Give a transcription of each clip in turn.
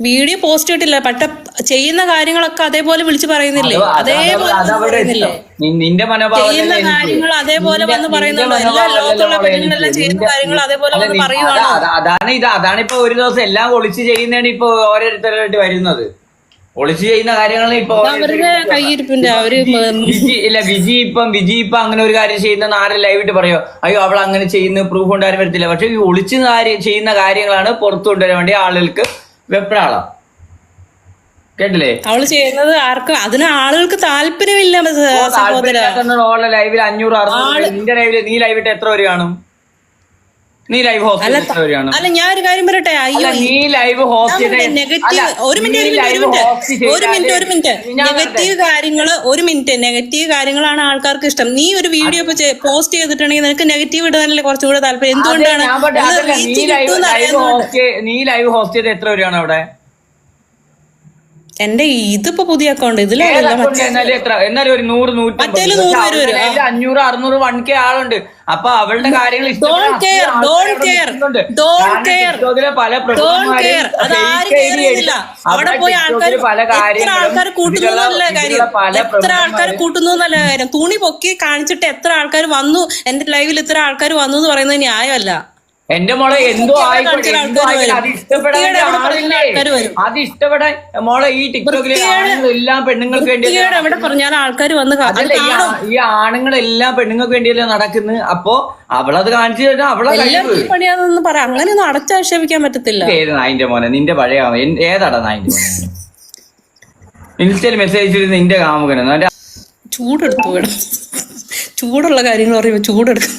Video post ഇട്ടില്ല പട്ട ചെയ്യുന്ന കാര്യങ്ങളൊക്കെ അതേപോലെ വിളിച്ചു പറയുന്നില്ലേ? അത് അത് അതേപോലെ. നിന്റെ ചെയ്യുന്ന കാര്യങ്ങൾ അതേപോലെ വന്ന് പറയുന്നുണ്ടോ. പറയുന്നുള്ളൂ എല്ലാ ലോകത്തുള്ള പെണ്ണുങ്ങളെല്ലാം ചെയ്യുന്ന കാര്യങ്ങൾ അതേപോലെ വന്ന് പറയുവാണോ. അതാ- അതാ- അതാണ് ഇത്. അതാണ് ഇപ്പൊ ഒരു ദിവസം എല്ലാം ഒളിച്ച് ചെയ്യുന്നതാണ് ഇപ്പൊ ഓരോരുത്തരായിട്ട് വരുന്നത്. ഒളിച്ച് ചെയ്യുന്ന കാര്യങ്ങൾ ഇപ്പൊ ഇല്ല വിജി ഇപ്പം വിജി ഇപ്പൊ അങ്ങനെ ഒരു കാര്യം ചെയ്യുന്ന ആരും ലൈവിട്ട് പറയോ? അയ്യോ അവൾ അങ്ങനെ ചെയ്യുന്ന പ്രൂഫ് കൊണ്ടുവരാൻ വരത്തില്ല. പക്ഷെ ഈ ഒളിച്ച് ചെയ്യുന്ന കാര്യങ്ങളാണ് പുറത്തു കൊണ്ടുവരാൻ വേണ്ടി ആളുകൾക്ക് വെപ്രാളം കേട്ടില്ലേ അവൾ ചെയ്യുന്നത് ആർക്കും അതിന് ആളുകൾക്ക് താല്പര്യമില്ല സഹോദര ലൈവിൽ അഞ്ഞൂറ് ആറ്. നിന്റെ ലൈവിൽ നീ ലൈവിട്ട് എത്ര പേര് കാണും നീ ലൈവ് ഹോസ്റ്റ് കാണും അല്ല ഞാൻ ഒരു കാര്യം പറയട്ടെ? അയ്യോ നീ ലൈവ് ഹോസ്റ്റ് നെഗറ്റീവ് ഒരു മിനിറ്റ് ഒരു മിനിറ്റ് ഒരു മിനിറ്റ് ഒരു മിനിറ്റ് നെഗറ്റീവ് കാര്യങ്ങൾ ഒരു മിനിറ്റ് നെഗറ്റീവ് കാര്യങ്ങളാണ് ആൾക്കാർക്ക് ഇഷ്ടം. നീ ഒരു വീഡിയോ ഇപ്പൊ പോസ്റ്റ് ചെയ്തിട്ടുണ്ടെങ്കിൽ നിനക്ക് നെഗറ്റീവ് ഇടാനല്ലേ കുറച്ചും കൂടെ താല്പര്യം. എന്തുകൊണ്ടാണ് നീ ലൈവ് ഹോസ്റ്റ് ചെയ്ത് എത്ര പേരാണ് അവിടെ? എന്റെ ഇതിപ്പോ പുതിയ അക്കൗണ്ട് ഇതിൽ എന്നാലും ഒരു നൂറ് അവളുടെ അഞ്ഞൂറ് അറുന്നൂറ് വൺ കെ ആളുണ്ട്. അപ്പൊ അവളുടെ കാര്യങ്ങൾ പല അവിടെ പോയി ആൾക്കാർ എത്ര ആൾക്കാർ കൂട്ടുന്നു നല്ല കാര്യം? എത്ര ആൾക്കാർ കൂട്ടുന്നു എന്നല്ല കാര്യം? തുണി പൊക്കി കാണിച്ചിട്ട് എത്ര ആൾക്കാർ വന്നു? എന്റെ ലൈവിൽ ഇത്ര ആൾക്കാർ വന്നു എന്ന് പറയുന്നത് ന്യായമല്ല. എന്റെ മോളെ എന്തോ ആയിക്കോട്ടെ കാണിച്ച എന്തോ ആയിക്കോട്ടെ. അത് ഇഷ്ടപ്പെടാൻ ആളില്ലേ? അത് മോളെ ഈ ടിക്ടോക്കിലെ എല്ലാം പെണ്ണുങ്ങൾക്ക് വേണ്ടി എവിടെ പറഞ്ഞാൽ ആൾക്കാർ വന്ന് അതല്ല ഈ ആണുങ്ങളെല്ലാം പെണ്ണുങ്ങൾക്ക് വേണ്ടിയല്ലേ നടക്കുന്നത് അപ്പോ അവളത് കാണിച്ചു കഴിഞ്ഞാൽ അവളെ ഈ പണിയാണെന്ന് പറ. അങ്ങനെയൊന്നും അടച്ചാക്ഷേപിക്കാൻ പറ്റത്തില്ല. ഏത് നായിന്റെ മോനെ? നിന്റെ പഴയ ഏതാടാ നായിന്റെ മോനെ? ഇൻസ്റ്റയിൽ മെസ്സേജ് ചെയ്ത് നിന്റെ കാമുകനെ? ചൂടെടുത്തു ചൂടുള്ള കാര്യങ്ങൾ പറയുമ്പോ ചൂടെടുക്കും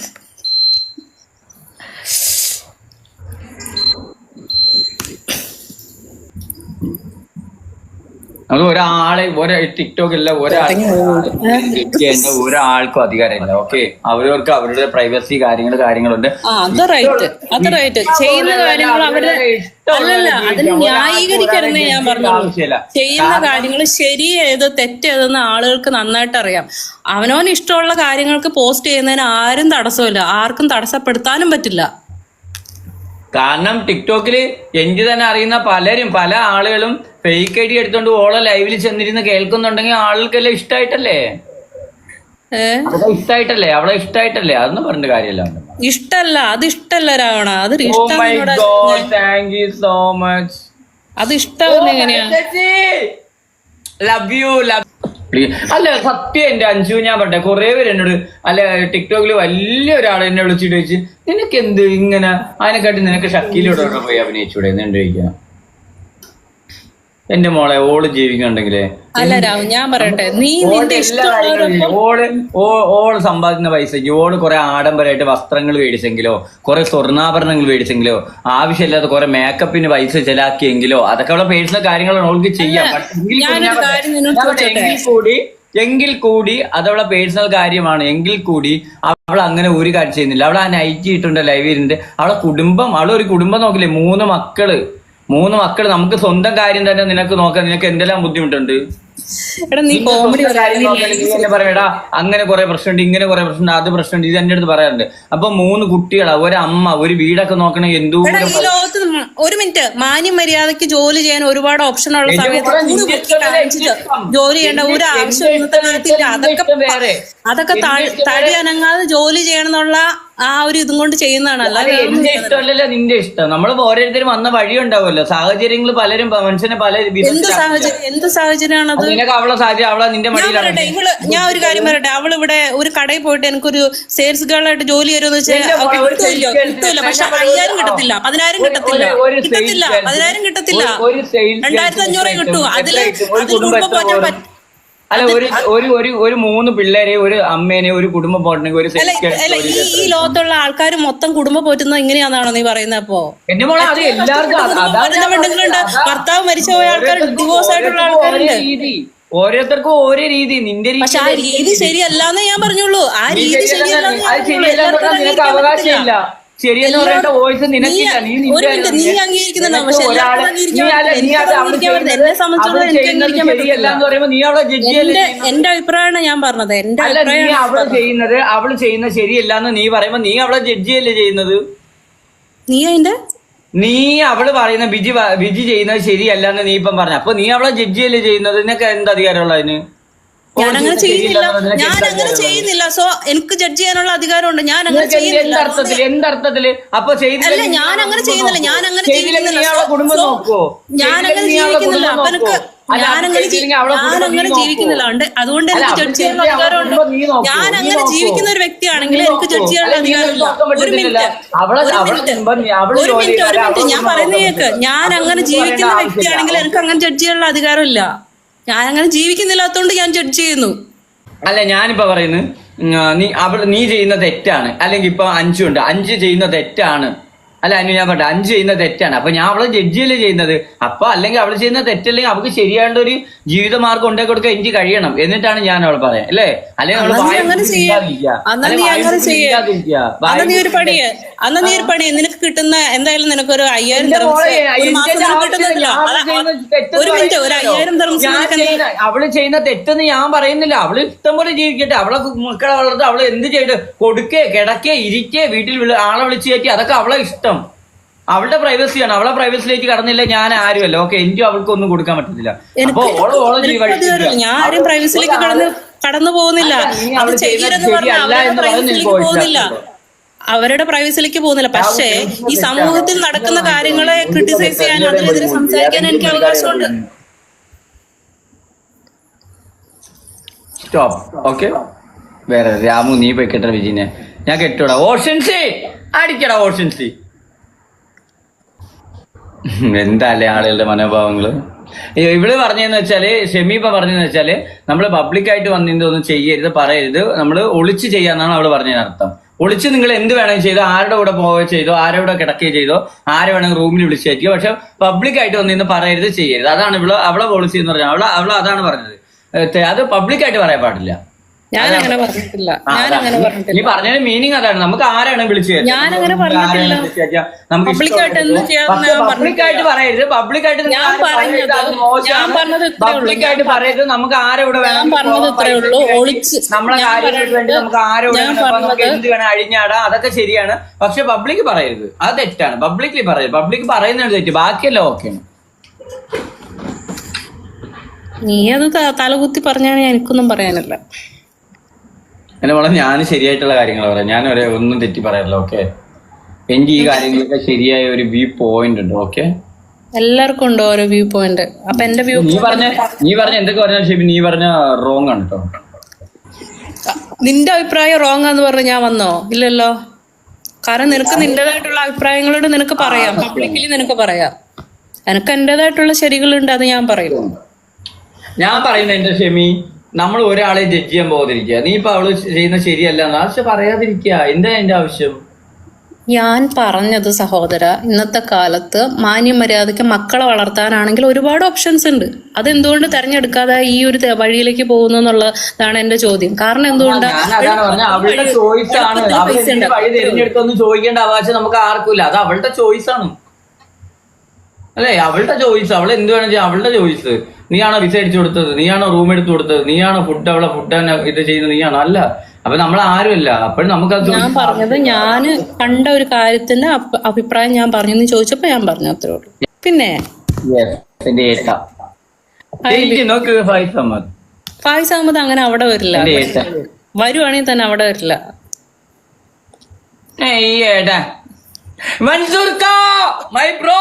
അത് ഒരാളെ ഒരാ ടിക്ടോക്കില്ല ഒരാൾ ഒരാൾക്കും അധികാരമില്ല. ഓക്കെ? അവരവർക്ക് അവരുടെ പ്രൈവസി കാര്യങ്ങൾ കാര്യങ്ങളുണ്ട്. ആ അത് റൈറ്റ് അത് റൈറ്റ് ചെയ്യുന്ന കാര്യങ്ങൾ അവരുടെ അല്ലല്ല അതിന് ന്യായീകരിക്കരുന്നേ ഞാൻ ചെയ്യുന്ന കാര്യങ്ങൾ ശരി ഏത് തെറ്റേതെന്ന് ആളുകൾക്ക് നന്നായിട്ട് അറിയാം. അവനവന് ഇഷ്ടമുള്ള കാര്യങ്ങൾക്ക് പോസ്റ്റ് ചെയ്യുന്നതിന് ആരും തടസ്സമില്ല. ആർക്കും തടസ്സപ്പെടുത്താനും പറ്റില്ല. കാരണം ടിക്ടോക്കിൽ എനിക്ക് തന്നെ അറിയുന്ന പലരും പല ആളുകളും ഫേക്ക് ഐ ഡി എടുത്തോണ്ട് ഓളെ ലൈവിൽ ചെന്നിരുന്ന് കേൾക്കുന്നുണ്ടെങ്കിൽ ആളുകൾക്കെല്ലാം ഇഷ്ടായിട്ടല്ലേ? ഇഷ്ടായിട്ടല്ലേ? അവളെ ഇഷ്ടായിട്ടല്ലേ? അതൊന്നും പറഞ്ഞ കാര്യമല്ല. ഇഷ്ടല്ല. അത് ഇഷ്ടല്ല രാവണ. അത് താങ്ക് യു സോ മച്ച് അത് ഇഷ്ടാവുന്ന എങ്ങനെയാ? ലവ് യു ലവ് അല്ല സത്യം എന്റെ അഞ്ചു ഞാൻ പറഞ്ഞ കുറെ പേര് എന്നോട് അല്ല ടിക്ടോക്കിൽ വലിയ ഒരാൾ എന്നെ വിളിച്ചിട്ട് ചോദിച്ചു നിനക്ക് എന്ത് ഇങ്ങനെ? അതിനെക്കാട്ടി നിനക്ക് ഷക്കീലോടെ പോയി അഭിനയിച്ചൂടെ? എന്ന് ചോദിക്കാം. എന്റെ മോളെ ഓൾ ജീവിക്കണ്ടെങ്കിലേ. അല്ല രാഹു ഞാൻ പറയട്ടെ. നീ നിന്റെ ഓൾ ഓൾ ഓ- ഓൾ സമ്പാദിക്കുന്ന പൈസക്ക് ഓൾ കുറെ ആഡംബരമായിട്ട് വസ്ത്രങ്ങൾ മേടിച്ചെങ്കിലോ കുറെ സ്വർണാഭരണങ്ങൾ മേടിച്ചെങ്കിലോ ആവശ്യമില്ലാത്ത കുറെ മേക്കപ്പിന് പൈസ ചെലാക്കിയെങ്കിലോ അതൊക്കെ അവളെ പേഴ്സണൽ കാര്യങ്ങളാണ് ഓൾക്ക് ചെയ്യാം. കൂടി എങ്കിൽ കൂടി അതവളെ പേഴ്സണൽ കാര്യമാണ്. എങ്കിൽ കൂടി അവൾ അങ്ങനെ ഒരു കാര്യം ചെയ്യുന്നില്ല. അവൾ ആ നൈറ്റ് ഇട്ടുണ്ട് ലൈവ് ഇരുന്നിട്ട് അവളെ കുടുംബം അവളൊരു കുടുംബം നോക്കില്ലേ? മൂന്ന് മക്കൾ. മൂന്ന് മക്കൾ നമുക്ക് സ്വന്തം കാര്യം തന്നെ നിനക്ക് നോക്കാൻ നിനക്ക് എന്തെല്ലാം ബുദ്ധിമുട്ടുണ്ട്? പറയടാ അങ്ങനെ കുറെ പ്രശ്നമുണ്ട് ഇങ്ങനെ കുറെ പ്രശ്നമുണ്ട് അത് പ്രശ്നമുണ്ട് ഇത് എന്റെ അടുത്ത് പറയാറുണ്ട്. അപ്പൊ മൂന്ന് കുട്ടികളാ ഒരു അമ്മ ഒരു വീടൊക്കെ നോക്കണേ മ- ഒരു മിനിറ്റ്. മാന്യം മര്യാദയ്ക്ക് ജോലി ചെയ്യാൻ ഒരുപാട് ഓപ്ഷൻ ഉള്ള സമയത്ത് ജോലി ചെയ്യേണ്ട ഒരു ആവശ്യം അതൊക്കെ. അതൊക്കെ തടി അനങ്ങാതെ ജോലി ചെയ്യണം എന്നുള്ള ആ ഒരു ഇതും കൊണ്ട് ചെയ്യുന്നതാണല്ലോ എന്റെ ഇഷ്ടമല്ലല്ലോ നിന്റെ ഇഷ്ടം. നമ്മൾ ഓരോരുത്തരും വന്ന വഴി ഉണ്ടാവുമല്ലോ സാഹചര്യങ്ങൾ പലരും മനുഷ്യനെ പല എന്ത് സാഹചര്യം എന്ത് സാഹചര്യമാണത്? നിനക്ക് അവളെ സാഹചര്യം അവളെ നിന്റെ ഞാൻ മടിയിലാണ്. ഇവൾ ഞാൻ ഒരു കാര്യം പറയട്ടെ. അവൾ ഇവിടെ ഒരു കടയിൽ പോയിട്ട് എനിക്കൊരു സെയിൽസ് ഗേൾ ആയിട്ട് ജോലി തരുമെന്ന് വെച്ചാൽ പക്ഷെ അയ്യായിരം കിട്ടത്തില്ല. പതിനായിരം കിട്ടത്തില്ല. കിട്ടത്തില്ല. പതിനായിരം കിട്ടത്തില്ല. രണ്ടായിരത്തി അഞ്ഞൂറേ കിട്ടൂ. അതിൽ കുടുംബം കുടുംബം പോറ്റാൻ പറ്റും അല്ല ഒരു ഒരു ഒരു ഒരു മൂന്ന് പിള്ളേരെ ഒരു അമ്മേനെ ഒരു കുടുംബം പോട്ടണെങ്കിൽ ഒരു അല്ല ഈ ഈ ലോകത്തുള്ള ആൾക്കാർ മൊത്തം കുടുംബം പോറ്റുന്നത് ഇങ്ങനെയാണെന്നാണോ നീ പറയുന്നത് അപ്പോ? എന്റെ മോളെ അത് എല്ലാവർക്കും ഭർത്താവ് മരിച്ച പോയ ആൾക്കാർ ഡിവോഴ്സ് ആയിട്ടുള്ള ആൾക്കാരുണ്ട്. രീതി. ഓരോരുത്തർക്കും ഓരോ രീതി. നിന്റെ രീതി ആ രീതി ശരിയല്ലാന്നേ ഞാൻ പറഞ്ഞുള്ളൂ. ആ രീതി ശരിയല്ല, അവകാശമില്ല. ശരിയെന്ന് പറയേണ്ട വോയിസ് നിനക്കില്ല. നീ നീ എന്റെ അഭിപ്രായമാണ് ഞാൻ പറഞ്ഞത്. എന്റെ അഭിപ്രായം അവൾ. ചെയ്യുന്നത് അവൾ ചെയ്യുന്ന ശരിയല്ല എന്ന് നീ പറയുമ്പോ നീ അവളെ ജഡ്ജിയല്ലേ ചെയ്യുന്നത്? നീ അതിന്റെ? നീ അവൾ പറയുന്ന ബിജി ബിജി ചെയ്യുന്നത് ശരിയല്ല എന്ന് നീ ഇപ്പം പറഞ്ഞ. അപ്പൊ നീ അവളെ ജഡ്ജി അല്ലേ ചെയ്യുന്നത്? നിനക്ക് എന്ത് അധികാരമുള്ള അതിന്? ഞാൻ അങ്ങനെ ചെയ്യുന്നില്ല. ഞാൻ അങ്ങനെ ചെയ്യുന്നില്ല. സോ എനിക്ക് ജഡ്ജ് ചെയ്യാനുള്ള അധികാരമുണ്ട്. ഞാൻ അങ്ങനെ ചെയ്യുന്നില്ല. എന്തർത്ഥത്തിൽ എന്തർത്ഥത്തിൽ അപ്പൊ അല്ല ഞാൻ അങ്ങനെ ചെയ്യുന്നില്ല. ഞാൻ അങ്ങനെ ചെയ്യുന്നില്ല. ഞാൻ അങ്ങനെ ചെയ്യുന്നില്ല ജീവിക്കുന്നില്ല. അപ്പൊ എനിക്ക് നോക്കോ? അല്ല, ഞാൻ അങ്ങനെ ജീ- ചെയ്തില്ലെങ്കിൽ അവളെ ഞാൻ കുടുംബം നീ അങ്ങനെ ജീവിക്കുന്നില്ല ഉണ്ട് അതുകൊണ്ട് എനിക്ക് ജഡ്ജ് ചെയ്യാനുള്ള അധികാരമുണ്ട്? ഞാൻ അങ്ങനെ ജീവിക്കുന്ന ഒരു വ്യക്തിയാണെങ്കിൽ എനിക്ക് ജഡ്ജ്? ചെയ്യാനുള്ള അധികാരമില്ല. ഒരു മിനിറ്റ്. ഒരു മിനിറ്റ്. ഒരു മിനിറ്റ് ഞാൻ പറയുന്ന കേക്ക്. ഞാൻ അങ്ങനെ ജീവിക്കുന്ന വ്യക്തിയാണെങ്കിൽ എനിക്ക് അങ്ങനെ ജഡ്ജ് ചെയ്യാനുള്ള അധികാരമില്ല. ഞാൻ അങ്ങനെ ജീവിക്കുന്നില്ലാത്തോണ്ട് ഞാൻ ജഡ്ജ് ചെയ്യുന്നു. അല്ല ഞാനിപ്പോ പറയുന്നത് നീ അവൾ നീ ചെയ്യുന്ന തെറ്റാണ്. അല്ലെങ്കിൽ ഇപ്പൊ അഞ്ചുണ്ട്. അഞ്ച് ചെയ്യുന്ന തെറ്റാണ്. അല്ല അനു ഞാൻ പറഞ്ഞു അഞ്ച് ചെയ്യുന്ന തെറ്റാണ്. അപ്പൊ ഞാൻ അവളെ ജഡ്ജിയല്ലേ ചെയ്യുന്നത്? അപ്പൊ അല്ലെങ്കിൽ അവൾ ചെയ്യുന്ന തെറ്റല്ലെങ്കിൽ അവൾക്ക് ശരിയാണ്ട് ഒരു ജീവിതമാർഗം ഉണ്ടാക്കി കൊടുക്കാൻ എനിക്ക് കഴിയണം. എന്നിട്ടാണ് ഞാൻ അവൾ പറയാം അല്ലേ? അല്ലെങ്കിൽ അവൾ നീ. അന്നാ നീ ഒരു പൂട്ടി അന്ന് നീ ഒരു പണി നിനക്ക് കിട്ടുന്ന എന്തായാലും നിനക്ക് ഒരു. അയ്യായിരം അവൾ ചെയ്യുന്ന തെറ്റെന്ന് ഞാൻ പറയുന്നില്ല. അവൾ ഇഷ്ടം പോലെ ജീവിക്കട്ടെ. അവളെ മക്കളെ വളർത്ത് അവൾ എന്ത് ചെയ്യട്ടെ കൊടുക്കേ കിടക്കേ ഇരിക്കേ വീട്ടിൽ ആളെ വിളിച്ചു കയറ്റി അതൊക്കെ അവളെ ഇഷ്ടം. അവളുടെ പ്രൈവസിയാണ് അവളെ പ്രൈവസിയിലേക്ക് കടന്നില്ല ഞാൻ ആരുമല്ല ഓക്കെ എനിക്കും അവൾക്ക് ഒന്നും കൊടുക്കാൻ പറ്റത്തില്ല അപ്പൊ ഓൾ ഓളെ നിനക്ക് ജീവൻ ഞാൻ ആരും പ്രൈവസിലേക്ക് കടന്ന് കടന്നു പോകുന്നില്ല അല്ല, നീ അത് അവൾ ചെയ്യരുതെന്ന് പറഞ്ഞാൽ അവരുടെ പ്രൈവസിലേക്ക് പോകുന്നില്ല അവരുടെ പ്രൈവസിലേക്ക് പോകുന്നില്ല പക്ഷേ ഈ സമൂഹത്തിൽ നടക്കുന്ന കാര്യങ്ങളെ ക്രിട്ടിസൈസ് ചെയ്യാനും അതിനെതിരെ സംസാരിക്കാൻ എനിക്ക് അവകാശമുണ്ട് സ്റ്റോപ്പ് ഓക്കെ വേറെ രാമു നീ പോയി കെട്ട വിജിനെ ഞാൻ കെട്ടൂടാ ഓഷൻസി അടിക്കടാ ഓഷൻസി എന്താല്ലേ ആളുകളുടെ മനോഭാവങ്ങൾ? ഇവിടെ പറഞ്ഞെന്ന് വെച്ചാൽ ഇപ്പൊ പറഞ്ഞതെന്ന് വെച്ചാൽ നമ്മൾ പബ്ലിക്കായിട്ട് വന്നിട്ട് ഒന്നും ചെയ്യരുത് പറയരുത് നമ്മൾ ഒളിച്ച് ചെയ്യാന്നാണ് അവൾ പറഞ്ഞതിന് അർത്ഥം ഒളിച്ച് നിങ്ങൾ എന്ത് വേണമെങ്കിൽ ചെയ്തോ ആരുടെ കൂടെ പോവുകയോ ചെയ്തോ ആരുടെ കൂടെ കിടക്കുകയോ ചെയ്തോ ആരെ വേണമെങ്കിൽ റൂമിൽ വിളിച്ച് പക്ഷെ പബ്ലിക്കായിട്ട് വന്നിന്ന് പറയരുത് ചെയ്യരുത്. അതാണ് ഇവൾ അവളെ പോളിസി എന്ന് പറഞ്ഞാൽ അവൾ അവൾ അതാണ് പറഞ്ഞത്. അത് പബ്ലിക്കായിട്ട് പറയാൻ പാടില്ല. ഞാൻ അങ്ങനെ പറഞ്ഞിട്ടില്ല. ഞാൻ. അങ്ങനെ പറഞ്ഞിട്ടില്ല. മീനിങ് അതാണ്. നമുക്ക് ആരാണ് വിളിച്ചു? ഞാൻ അങ്ങനെ പറഞ്ഞിട്ടില്ല. എന്ത് പബ്ലിക്കായിട്ട് പറയരുത്. പബ്ലിക്കായിട്ട് ഞാൻ പറഞ്ഞത് ഞാൻ പറഞ്ഞത്. പബ്ലിക്കായിട്ട് പറയരുത്. നമുക്ക് ആരോടെ ഞാൻ പറഞ്ഞത് ഇത്രേ ഉള്ളൂ. ഒളിച്ച് നമ്മളെ കാര്യങ്ങൾക്ക് വേണ്ടി നമുക്ക് ആരോടെ എന്ത് വേണം അഴിഞ്ഞാടാ അതൊക്കെ ശരിയാണ്. പക്ഷെ പബ്ലിക് പറയരുത്. അത് തെറ്റാണ്. പബ്ലിക്കലി പറയരുത്. പബ്ലിക് പറയുന്നത് തെറ്റ്. ബാക്കിയെല്ലാം ഓക്കെയാണ് നീ അത് തലകുത്തി പറഞ്ഞാൽ എനിക്കൊന്നും പറയാനില്ല. എന്നെ വളരെ ഞാൻ ശരിയായിട്ടുള്ള കാര്യങ്ങൾ പറയാം. ഞാൻ ഒരേ ഒന്നും തെറ്റി പറയാറില്ല ഓക്കെ എനിക്ക് ഈ കാര്യങ്ങളൊക്കെ ശരിയായ ഒരു വ്യൂ പോയിന്റ് ഉണ്ട് ഓക്കെ എല്ലാവർക്കും ഉണ്ട് ഓരോ വ്യൂ പോയിന്റ് അപ്പൊ എന്റെ വ്യൂ നീ പറഞ്ഞ നീ പറഞ്ഞ എന്തൊക്കെ പറഞ്ഞാൽ ശരി നീ പറഞ്ഞ റോങ് ആണ് കേട്ടോ നിന്റെ അഭിപ്രായം റോങ് ആന്ന് പറഞ്ഞ് ഞാൻ വന്നോ? ഇല്ലല്ലോ. കാരണം നിനക്ക് നിന്റേതായിട്ടുള്ള അഭിപ്രായങ്ങളോട് നിനക്ക് പറയാം. പബ്ലിക്കലി നിനക്ക് പറയാം. എനിക്ക് എന്റേതായിട്ടുള്ള ശരികളുണ്ട് അത് ഞാൻ പറയുന്നു ഞാൻ പറയുന്നത് എന്റെ ഷെമി? നമ്മൾ ഒരാളെ ജഡ്ജ് ചെയ്യാൻ പോകാതിരിക്കുക. നീ ഇപ്പൊ അവൾ ചെയ്യുന്ന ശരിയല്ല എന്ന്. പക്ഷെ പറയാതിരിക്കുക. എന്താ എന്റെ ആവശ്യം? ഞാൻ പറഞ്ഞത് സഹോദര ഇന്നത്തെ കാലത്ത് മാന്യമര്യാദയ്ക്ക് മക്കളെ വളർത്താനാണെങ്കിൽ ഒരുപാട് ഓപ്ഷൻസ് ഉണ്ട്. അതെന്തുകൊണ്ട് തെരഞ്ഞെടുക്കാതെ ഈ ഒരു വഴിയിലേക്ക് പോകുന്നു എന്നുള്ളതാണ് എന്റെ ചോദ്യം. കാരണം എന്തുകൊണ്ട്? ചോയ്സ് ആണ്. ചോദിക്കേണ്ട അവകാശം നമുക്ക് ആർക്കുമില്ല അത് അവളുടെ ചോയ്സ് ആണ്. അല്ലേ? അവളുടെ ചോയ്സ് അവൾ എന്ത് വേണം ചെയ്യാം. അവളുടെ ചോയ്സ് നീയാണോ വിസ അടിച്ചു കൊടുത്തത്? നീയാണോ റൂം എടുത്തു കൊടുത്തത്? നീയാണോ ഫുഡ് അവളെ ഫുഡ് തന്നെ ഇത് ചെയ്യുന്നത്? നീയാണോ? അല്ല. അപ്പൊ നമ്മൾ ആരുമല്ല. അപ്പോഴും നമുക്ക് ഞാൻ പറഞ്ഞത് ഞാൻ കണ്ട ഒരു കാര്യത്തിന്റെ അഭിപ്രായം ഞാൻ പറഞ്ഞു എന്ന് ചോദിച്ചപ്പോ ഞാൻ പറഞ്ഞു അത്രേ ഉള്ളൂ. പിന്നെ? ഫായിസ് അഹമ്മദ്. അങ്ങനെ അവിടെ വരില്ല. വരുവാണെങ്കിൽ തന്നെ അവിടെ വരില്ല. മൻസൂർ കാ മൈ ബ്രോ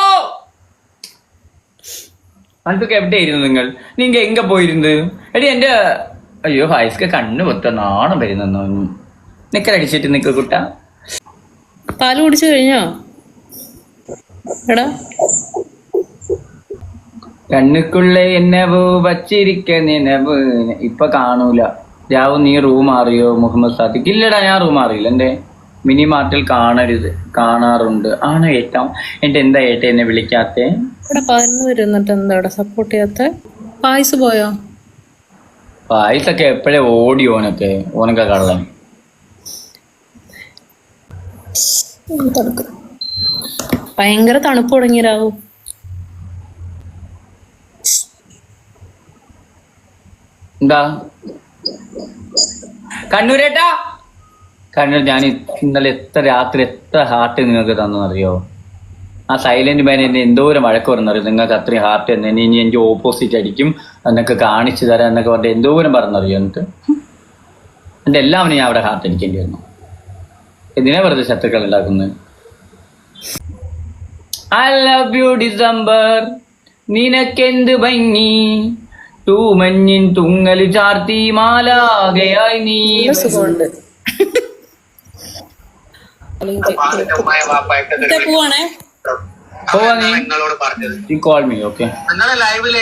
മൻസൂർക്ക് എവിടെയായിരുന്നു നിങ്ങൾ? നിങ്ങൾ എങ്ക പോയിരുന്നത്? എടി എന്റെ അയ്യോ ഹൈസ്ക്ക് കണ്ണ് പൊത്ത നാണം വരുന്നു നിക്കലടിച്ചിട്ട് നിക്ക കുട്ട. പാൽ കുടിച്ചു കഴിഞ്ഞോ? എടാ. കണ്ണുക്കുള്ള എന്നവ് വച്ചിരിക്ക ഇപ്പൊ കാണൂല. രാവു നീ റൂം മാറിയോ? മുഹമ്മദ് സാദിഖ്. ഇല്ലടാ ഞാൻ റൂം മാറിയില്ല എന്റെ മിനി മാർട്ടിൽ കാണരുത് കാണാറുണ്ട്. ആണ് ഏറ്റവും എന്റെ എന്താ ഏട്ട എന്നെ വിളിക്കാത്തേ? ഇവിടെ പതിനൊന്ന് വരുന്നിട്ട് എന്താ ഇവിടെ സപ്പോർട്ട് ചെയ്യാത്ത? പായസ് പോയോ? പായസൊക്കെ എപ്പോഴേ ഓടി ഓനൊക്കെ? ഓനൊക്കെ കള്ളൻ. തണുക്ക്. ഭയങ്കര തണുപ്പ് തുടങ്ങി രാവും. എന്താ? കണ്ണൂരേട്ടാ? കണ്ണൂർ ഞാൻ ഇന്നലെ എത്ര രാത്രി എത്ര ഹാർട്ട് നിങ്ങൾക്ക് തന്നറിയോ ആ സൈലന്റ് മാൻ എന്നെ എന്തോരം വഴക്ക് പറഞ്ഞറിയോ നിങ്ങൾക്ക് അത്രയും ഹാർട്ട് തന്നെ. ഇനി എനിക്ക് ഓപ്പോസിറ്റ് അടിക്കും. എന്നൊക്കെ കാണിച്ചു തരാം എന്നൊക്കെ പറഞ്ഞിട്ട് എന്തോരം പറഞ്ഞറിയോ എന്നിട്ട്? എന്റെ എല്ലാവരും ഞാൻ അവിടെ ഹാർട്ട് അടിക്കേണ്ടി വന്നു. എന്തിനാ വെറുതെ ശത്രുക്കൾ ഉണ്ടാക്കുന്നത് ഐ ലവ് യു ഡിസംബർ നിനക്കെന്ത് ഭംഗി? തൂമഞ്ഞിൻ തുങ്ങൽ ചാർത്തി മാലാകയായി നീ പോവാണേ? പോവാ നീ പറഞ്ഞത്. ഈ കോൾ മീ ഓക്കെ നിങ്ങളെ ലൈവിൽ